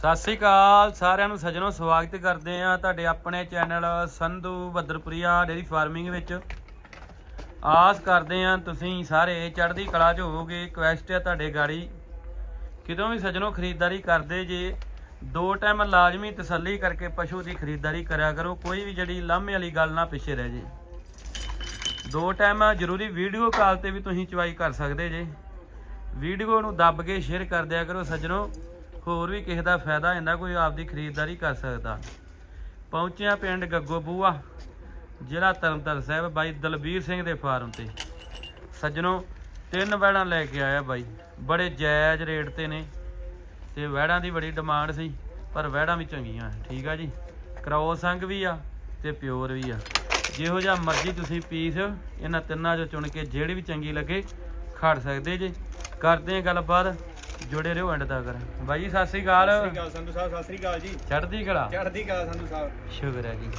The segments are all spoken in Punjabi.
ਸਤਿ ਸ੍ਰੀ ਅਕਾਲ, ਸਾਰਿਆਂ ਨੂੰ ਸੱਜਣੋ ਸਵਾਗਤ ਕਰਦੇ ਆ ਤੁਹਾਡੇ ਆਪਣੇ channel Sandhu Badarpuria dairy farming ਵਿੱਚ। ਆਸ ਕਰਦੇ ਆ ਤੁਸੀਂ ਸਾਰੇ ਚੜ੍ਹਦੀ ਕਲਾ 'ਚ ਹੋਵੋਗੇ ਕੁਐਸਟ ਹੈ ਤੁਹਾਡੇ ਗਾੜੀ। ਕਿਦੋਂ ਵੀ ਸੱਜਣੋ ਖਰੀਦਦਾਰੀ ਕਰਦੇ ਜੇ, ਦੋ ਟਾਈਮ ਲਾਜ਼ਮੀ ਤਸੱਲੀ ਕਰਕੇ ਪਸ਼ੂ ਦੀ ਖਰੀਦਦਾਰੀ ਕਰਿਆ ਕਰੋ, ਕੋਈ ਵੀ ਜਿਹੜੀ ਲਾਮੇ ਵਾਲੀ ਗੱਲ ਨਾ ਪਿੱਛੇ ਰਹਿ ਜੇ। ਦੋ ਟਾਈਮ ਜ਼ਰੂਰੀ ਵੀਡੀਓ ਕਾਲ ਤੇ ਵੀ ਤੁਸੀਂ ਚਵਾਈ ਕਰ ਸਕਦੇ ਜੇ। ਵੀਡੀਓ ਨੂੰ ਦੱਬ ਕੇ ਸ਼ੇਅਰ ਕਰ ਦਿਆ ਕਰੋ ਸੱਜਣੋ। ਹੋਰ ਵੀ ਕਿਸੇ ਦਾ ਫਾਇਦਾ ਹੁੰਦਾ, ਕੋਈ ਆਪਦੀ ਖਰੀਦਦਾਰੀ ਕਰ ਸਕਦਾ। ਪਹੁੰਚਿਆ ਪਿੰਡ ਗੱਗੋ ਬੂਆ, ਜ਼ਿਲ੍ਹਾ ਤਰਨਤਾਰਨ ਸਾਹਿਬ, ਬਾਈ ਦਲਬੀਰ ਸਿੰਘ ਦੇ ਫਾਰਮ ਤੇ। ਸੱਜਣੋ, ਤਿੰਨ ਵੈੜਾਂ ਲੈ ਕੇ ਆਇਆ ਬਾਈ। ਬੜੇ ਜਾਇਜ਼ ਰੇਟ ਤੇ ਨੇ ਤੇ ਵੈੜਾਂ ਦੀ ਬੜੀ ਡਿਮਾਂਡ ਸੀ, ਪਰ ਵੈੜਾਂ ਵੀ ਚੰਗੀਆਂ ਠੀਕ ਆ ਜੀ? ਕ੍ਰੋਸ ਸੰਗ ਵੀ ਆ ਤੇ ਪਿਓਰ ਵੀ ਆ। ਜਿਹੋ ਜਿਹਾ ਮਰਜ਼ੀ ਤੁਸੀਂ ਪੀਸ ਇਹਨਾਂ ਤਿੰਨਾਂ ਚੋਂ ਚੁਣ ਕੇ, ਜਿਹੜੀ ਵੀ ਚੰਗੀ ਲੱਗੇ, ਖੜ ਸਕਦੇ ਜੇ। ਕਰਦੇ ਆ ਗੱਲਬਾਤ। ਜੁੜੇ ਰਹੋ ਐਂਡ ਤੱਕ। ਬਾਈ ਜੀ ਸਤਿ ਸ੍ਰੀ ਅਕਾਲ। ਸਤਿ ਸ੍ਰੀ ਅਕਾਲ ਸੰਧੂ ਸਾਹਿਬ ਸਤਿ ਸ੍ਰੀ ਅਕਾਲ ਜੀ। ਚੜ੍ਹਦੀ ਕਲਾ। ਚੜ੍ਹਦੀ ਕਲਾ ਸੰਧੂ ਸਾਹਿਬ। ਸ਼ੁਕਰ ਹੈ ਜੀ।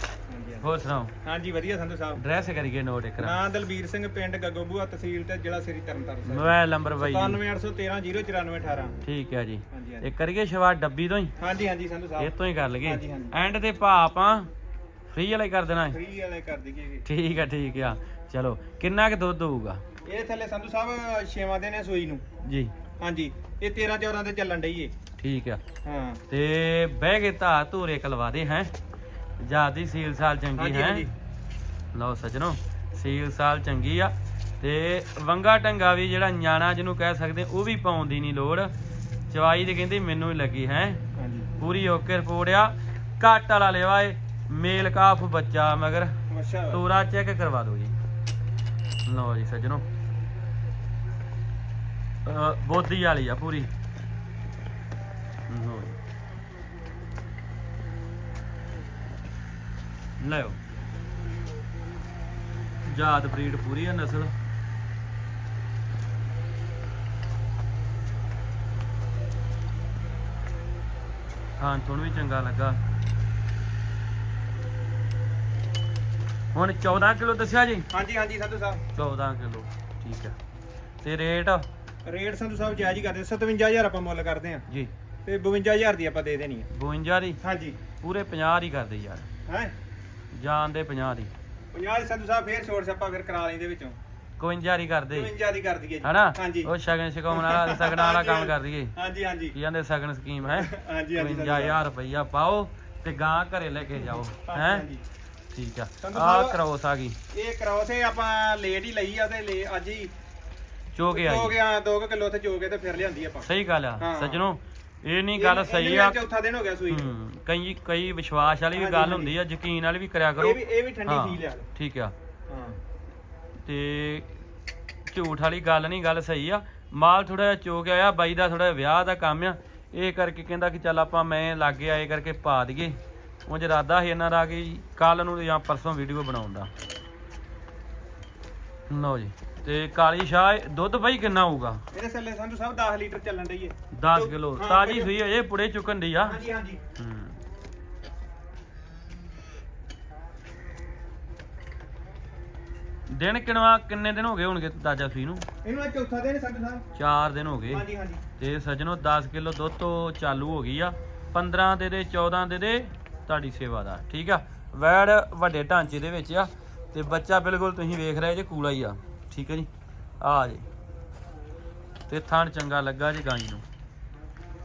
ਹੋਰ ਸੁਣਾਓ? ਹਾਂਜੀ ਵਧੀਆ ਸੰਧੂ ਸਾਹਿਬ। ਡਰੈਸ ਕਰੀਏ ਨੋਟ ਇੱਕ ਨਾਂ ਦਲਬੀਰ ਸਿੰਘ ਪਿੰਡ ਗੱਗੋਬੂਆ ਤਹਿਸੀਲ ਤੇ ਜ਼ਿਲ੍ਹਾ ਸ੍ਰੀ ਤਰਨਤਾਰਨ ਸਾਹਿਬ। ਮੋਬਾਈਲ ਨੰਬਰ ਬਾਈ ਜੀ। 9813099418 ਠੀਕ ਹੈ ਜੀ। ਇਹ ਕਰੀਏ ਸ਼ਵਾ ਡੱਬੀ ਤੋਂ ਹੀ? ਹਾਂਜੀ ਹਾਂਜੀ ਸੰਧੂ ਇਹ ਸਾਹਿਬ ਤੋਂ ਹੀ ਕਰ ਲਈਏ। ਐਂਡ ਤੇ ਭਾ ਆਪਾਂ ਫ੍ਰੀ ਵਾਲਾ ਕਰ ਦੇਣਾ ਹੈ। ਫ੍ਰੀ ਵਾਲੇ ਕਰ ਦਈਏ। ਠੀਕ ਆ ਠੀਕ ਆ ਚਲੋ ਕਿੰਨਾ ਕੁ ਦੁੱਧ ਹੋਊਗਾ? ਇਹ ਥੱਲੇ ਸੰਧੂ ਸਾਹਿਬ ਛੇਵਾਂ ਦਿਨ ਹੈ ਸੂਈ ਨੂੰ। ਜੀ। ਹਾਂਜੀ ਇਹ 13 14 ਤੇ ਚੱਲਣ ਡਈ ਏ। ਠੀਕ ਆ। ਹਾਂ। ਤੇ ਬਹਿ ਕੇ ਧਾ ਧੂਰੇ ਕਲਵਾ ਦੇ ਹੈ। ਜਿਆਦੀ ਸੀਲ ਸਾਲ ਚੰਗੀ ਹਾਂਜੀ ਹੈ। ਹਾਂਜੀ। ਲਓ ਸੱਜਣੋ ਸੀਲ ਸਾਲ ਚੰਗੀ ਆ। ਤੇ ਵੰਗਾ ਟੰਗਾ ਵੀ ਜਿਹੜਾ ਨਿਆਣਾ ਜਿਹਨੂੰ ਕਹਿ ਸਕਦੇ ਉਹ ਵੀ ਪਾਉਣ ਦੀ ਨਹੀਂ ਲੋੜ। ਚਵਾਈ ਤੇ ਕਹਿੰਦੇ ਮੈਨੂੰ ਹੀ ਲੱਗੀ ਹੈ। ਹਾਂਜੀ। ਪੂਰੀ ਓਕੇ ਰਿਪੋਰਟ ਆ। ਘੱਟ ਵਾਲਾ ਲੈਵਾ ਏ ਮੇਲ ਕਾਫ ਬੱਚਾ ਮਗਰ ਅੱਛਾ। ਤੋਰਾ ਚੈੱਕ ਕਰਵਾ ਦਿਓ ਜੀ। ਲਓ ਜੀ ਸੱਜਣੋ। ਬੋਦੀ ਵਾਲੀ ਆ ਪੂਰੀ। ਲਓ ਜਾਤ ਬਰੀਡ ਪੂਰੀ ਆ ਨਸਲ। ਹਾਂ ਤੁਹਾਨੂੰ ਵੀ ਚੰਗਾ ਲੱਗਾ। ਹੁਣ 14 ਕਿਲੋ ਦੱਸਿਆ ਜੀ? ਹਾਂਜੀ ਹਾਂਜੀ ਸੰਧੂ ਸਾਹਿਬ। 14 ਕਿਲੋ ਠੀਕ ਹੈ ਤੇ ਰੇਟ? ਰੇਟ ਸੰਧੂ ਸਾਹਿਬ ਜਾਇਜ਼ ਹੀ ਕਰਦੇ 57000 ਆਪਾਂ ਮੁੱਲ ਕਰਦੇ ਆ ਜੀ। ਤੇ 52000 ਦੀ ਆਪਾਂ ਦੇ ਦੇਣੀ ਹੈ। 52 ਦੀ? ਹਾਂਜੀ। ਪੂਰੇ 50 ਦੀ ਕਰਦੇ ਯਾਰ। ਹੈ? ਜਾਨ ਦੇ 50 ਦੀ। 50 ਸੰਧੂ ਸਾਹਿਬ ਫੇਰ ਛੋੜ ਛੱਪਾ ਫਿਰ ਕਰਾ ਲੈਂਦੇ ਵਿੱਚੋਂ। 52 ਦੀ ਕਰਦੇ। 52 ਦੀ ਕਰ ਦਈਏ ਜੀ। ਹਨਾ? ਹਾਂਜੀ। ਉਹ ਸ਼ਗਨ ਸ਼ਿਕਾਉਣ ਵਾਲਾ ਸਗਣਾ ਵਾਲਾ ਕੰਮ ਕਰ ਦਈਏ। ਹਾਂਜੀ ਹਾਂਜੀ। ਕੀ ਕਹਿੰਦੇ ਸਗਨ ਸਕੀਮ ਹੈ? ਹਾਂਜੀ ਹਾਂਜੀ 55000 ਰੁਪਈਆ ਪਾਓ ਤੇ ਗਾਂ ਘਰੇ ਲੈ ਕੇ ਜਾਓ ਹੈ। ਠੀਕ ਆ। ਆ ਕਰੋਸ ਆ ਗਈ। ਇਹ ਕਰਾਉ ਸੇ ਆਪਾਂ ਲੇਟ ਹੀ ਲਈ ਆ ਤੇ ਅੱਜ ਹੀ ਚੋ ਕੇ ਹੋ ਆਈ ਗਿਆ 2 ਕਿਲੋ ਤੇ ਚੋ ਕੇ ਤੇ ਫਿਰ ਲਿਆਂਦੀ ਆਪਾਂ। ਸਹੀ ਗੱਲ ਆ ਹਾਂ। ਸੱਜਣੋ ਇਹ ਨਹੀਂ ਗੱਲ ਸਹੀ ਆ। ਚੌਥਾ ਦਿਨ ਹੋ ਗਿਆ ਸੂਈ ਨੂੰ। ਹੂੰ, ਕਈ ਕਈ ਵਿਸ਼ਵਾਸ ਵਾਲੀ ਵੀ ਗੱਲ। ਹੁੰਦੀ ਆ ਯਕੀਨ ਵਾਲੀ ਵੀ ਕਰਿਆ ਕਰੋ। ਇਹ ਵੀ ਇਹ ਵੀ ਠੰਡੀ ਹਾਂ, ਫੀਲ ਆ। ਠੀਕ ਆ। ਹਾਂ। ਤੇ ਝੂਠ ਵਾਲੀ ਗੱਲ ਨਹੀਂ ਗੱਲ ਸਹੀ ਆ। ਮਾਲ ਥੋੜਾ ਜਿਹਾ ਚੋ ਕੇ ਆਇਆ ਬਾਈ ਦਾ ਥੋੜਾ ਵਿਆਹ ਦਾ ਕੰਮ ਆ। ਇਹ ਕਰਕੇ ਕਹਿੰਦਾ ਕਿ ਚੱਲ ਆਪਾਂ ਮੈਂ ਲਾਗੇ ਆਏ ਕਰਕੇ ਪਾ ਦਈਏ। ਉਹ ਇਰਾਦਾ ਸੀ ਇਹਨਾਂ ਦਾ ਕਿ ਕੱਲ ਨੂੰ ਜਾਂ ਪਰਸੋਂ ਵੀਡੀਓ ਬਣਾਉਣ ਦਾ। ਲਓ ਜੀ ਤੇ ਕਾਲੀ ਸ਼ਾਹ ਦੁੱਧ ਬਾਈ ਕਿੰਨਾ ਹੋਊਗਾ? ਇਹਦੇ ਥੱਲੇ ਸੰਧੂ ਸਾਹਿਬ 10 ਲੀਟਰ ਚੱਲਣ ਡਈ ਏ। 10 ਕਿਲੋ ਹਾਂ, ਤਾਜੀ ਸੂਈ ਇਹ ਪੁੜੇ ਚੁੱਕਣ ਦੀ ਆ। ਹਾਂਜੀ ਹਾਂਜੀ। ਹੂੰ। ਦਿਨ ਕਿੰਨਾ ਕਿੰਨੇ ਦਿਨ ਹੋ ਗਏ ਹੋਣਗੇ ਤਾਜਾ ਸੂਈ ਨੂੰ? ਇਹਨੂੰ ਅੱਜ ਚੌਥਾ ਦਿਨ ਸੰਧੂ ਸਾਹਿਬ 4 ਦਿਨ ਹੋ ਗਏ। ਹਾਂਜੀ ਹਾਂਜੀ। ਤੇ ਸੱਜਣੋ 10 ਕਿਲੋ ਦੁੱਧ ਤੋਂ ਚਾਲੂ ਹੋ ਗਈ ਆ। 15 ਦੇ ਦੇ 14 ਦੇ ਦੇ ਤੁਹਾਡੀ ਸੇਵਾ ਦਾ ਠੀਕ ਆ? ਵੈੜ ਵੱਡੇ ਢਾਂਚੇ ਦੇ ਵਿੱਚ ਆ। ਤੇ ਬੱਚਾ ਬਿਲਕੁਲ ਤੁਸੀਂ ਵੇਖ ਰਹੇ ਜੇ ਕੂਲਾ ਹੀ ਆ। ਠੀਕ ਹੈ ਜੀ? ਆ ਜੀ। ਤੇ ਥਣ ਚੰਗਾ ਲੱਗਾ ਜੀ ਗਾਈ ਨੂੰ।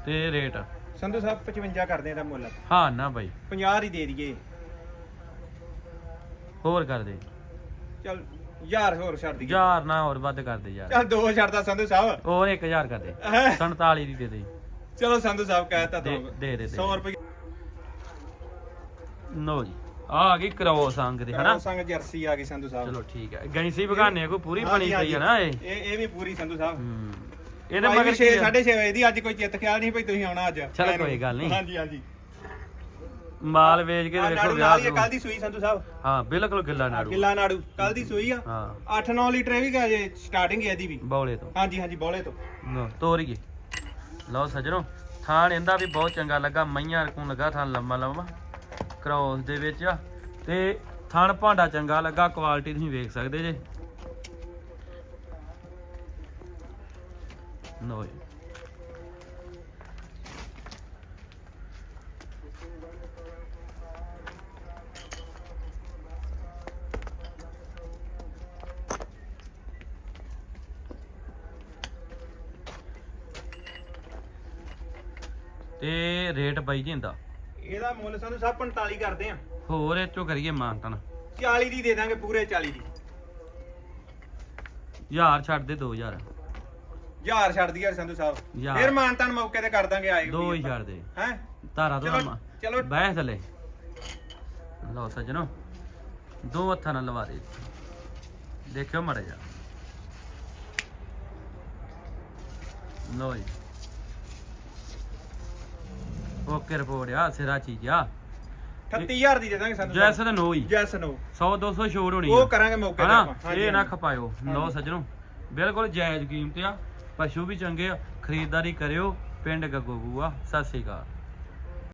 ਤੇ ਰੇਟ? ਸੰਧੂ ਸਾਹਿਬ 55 ਕਰਦੇ ਆ ਦਾ ਮੁੱਲ। ਹਾਂ ਨਾ ਬਾਈ। 50 ਹੀ ਦੇ ਦਈਏ। ਹੋਰ ਕਰ ਦੇ। ਚਲ ਯਾਰ ਹੋਰ ਛੱਡ ਦਈਏ। ਹਜ਼ਾਰ ਨਾ ਹੋਰ ਵੱਧ ਕਰ ਦੇ ਯਾਰ। ਚਲ ਦੋ ਛੱਡਦਾ ਸੰਧੂ ਸਾਹਿਬ। ਹੋਰ 1000 ਕਰ ਦੇ। ਹੈਂ? 47 ਦੀ ਦੇ ਦੇ। ਚਲੋ ਸੰਧੂ ਸਾਹਿਬ ਕਹਿਤਾ ਦੋ ਦੇ। ਦੇ ਦੇ 100 ਰੁਪਏ ਨੋ ਜੀ। ਆ ਆ ਗਈ ਕਰੋਸ ਅੰਗ ਦੇ ਹਨਾ? ਸੰਗ ਜਰਸੀ ਆ ਗਈ ਸੰਧੂ ਸਾਹਿਬ। ਚਲੋ ਠੀਕ ਹੈ। ਗੈਂਸੀ ਬਗਾਨੇ ਕੋ ਪੂਰੀ ਬਣੀ ਪਈ। ਹੈ ਨਾ ਇਹ? ਇਹ ਇਹ ਵੀ ਪੂਰੀ ਸੰਧੂ ਸਾਹਿਬ। ਹੂੰ। ਇਹਦੇ ਮਗਰ ਵੀ ਕੀ 6 ਆ? 6:30 ਵਜੇ ਦੀ ਅੱਜ ਕੋਈ ਚਿੱਤ ਖਿਆਲ ਨਹੀਂ ਭਈ ਤੁਸੀਂ ਆਉਣਾ ਅੱਜ। ਚਲੋ ਕੋਈ ਗੱਲ ਨਹੀਂ। ਹਾਂਜੀ ਹਾਂਜੀ। ਮਾਲ ਵੇਚ ਕੇ ਆ ਦੇਖੋ ਨਾੜੂ ਵਿਆਹ ਨਾਲ ਹੀ ਕੱਲ ਦੀ ਸੂਈ ਸੰਧੂ ਸਾਹਿਬ। ਹਾਂ ਬਿਲਕੁਲ ਗਿੱਲਾ ਨਾੜੂ। ਗਿੱਲਾ ਨਾੜੂ ਕੱਲ ਦੀ ਸੂਈ ਆ। ਹਾਂ। 8-9 ਲੀਟਰ ਇਹ ਵੀ ਗਾ ਜੇ ਸਟਾਰਟਿੰਗ ਹੈ ਇਹਦੀ ਵੀ। ਬੌਲੇ ਤੋਂ। ਹਾਂਜੀ ਹਾਂਜੀ ਬੋਲੇ ਤੋਂ। ਲਓ, ਤੋਰੀਏ। ਲਓ ਸੱਜਣੋ ਥਾਣ ਇਹਦਾ ਵੀ ਬਹੁਤ ਚੰਗਾ ਲੱਗਾ ਮਈਆਂ ਰਕੂ ਲੱਗਾ ਥਾਣ ਲੰਮਾ ਲੰਮਾ ਕ੍ਰੋਸ ਦੇ ਵਿੱਚ ਆ। ਤੇ ਥਣ ਭਾਂਡਾ ਚੰਗਾ ਲੱਗਾ ਕੁਆਲਿਟੀ ਤੁਸੀਂ ਵੇਖ ਸਕਦੇ ਜੇ। ਲਓ ਤੇ ਰੇਟ ਬਾਈ ਜੀ ਇਹਦਾ। ਇਹਦਾ ਮੁੱਲ ਸਾਨੂੰ ਸਭ 45 ਕਰਦੇ ਆ। ਹੋਰ ਇਹ ਚੋਂ ਕਰੀਏ ਮਾਨਤਨ। 40 ਦੀ ਦੇ ਦਾਂਗੇ ਪੂਰੇ 40 ਦੀ। ਹਜ਼ਾਰ ਛੱਡ ਦੇ 2000 ਹਜ਼ਾਰ। ਛੱਡ ਦਈਏ ਸੰਧੂ ਸਾਹਿਬ। ਹਜ਼ਾਰ। ਫਿਰ ਮਾਨਤਾਨ ਮੌਕੇ ਤੇ ਕਰ ਦਾਂਗੇ ਆਏ ਦੋ ਹੀ ਛੱਡ ਦੇ। ਹੈ? ਧਾਰਾ ਤੋਂ ਚਲੋ- ਚਲੋ। ਬਹਿ ਥੱਲੇ। ਲਓ ਸੱਜਣੋ ਦੋ ਹੱਥਾਂ ਨਾਲ ਲਵਾ ਦੇ। ਦੇਖਿਓ ਮੜ ਜਾ ਲਓ ਜੀ। ਓਕੇ ਰਿਪੋਰਟ ਆ ਸਿਰਾ ਚੀਜ਼ ਆ। 38000 ਦੀ ਦੇ ਦਾਂਗੇ ਸੰਧੂ ਜੈਸ ਦਾ ਨੋ ਹੀ। ਜੈਸ ਨੋ। 100 200 ਛੋੜ ਹੋਣੀ ਉਹ ਆ। ਕਰਾਂਗੇ ਮੌਕੇ ਤੇ ਆਪਾਂ। ਇਹ ਨਾ। ਖਪਾਇਓ। ਲਓ। ਸੱਜਣੋ ਬਿਲਕੁਲ ਜਾਇਜ਼ ਕੀਮਤ ਆ। ਪਸ਼ੂ ਵੀ ਚੰਗੇ ਆ। ਖਰੀਦਦਾਰੀ ਕਰਿਓ। ਪਿੰਡ ਗੱਗੋਬੂਆ ਸਤਿ ਸ੍ਰੀ ਅਕਾਲ।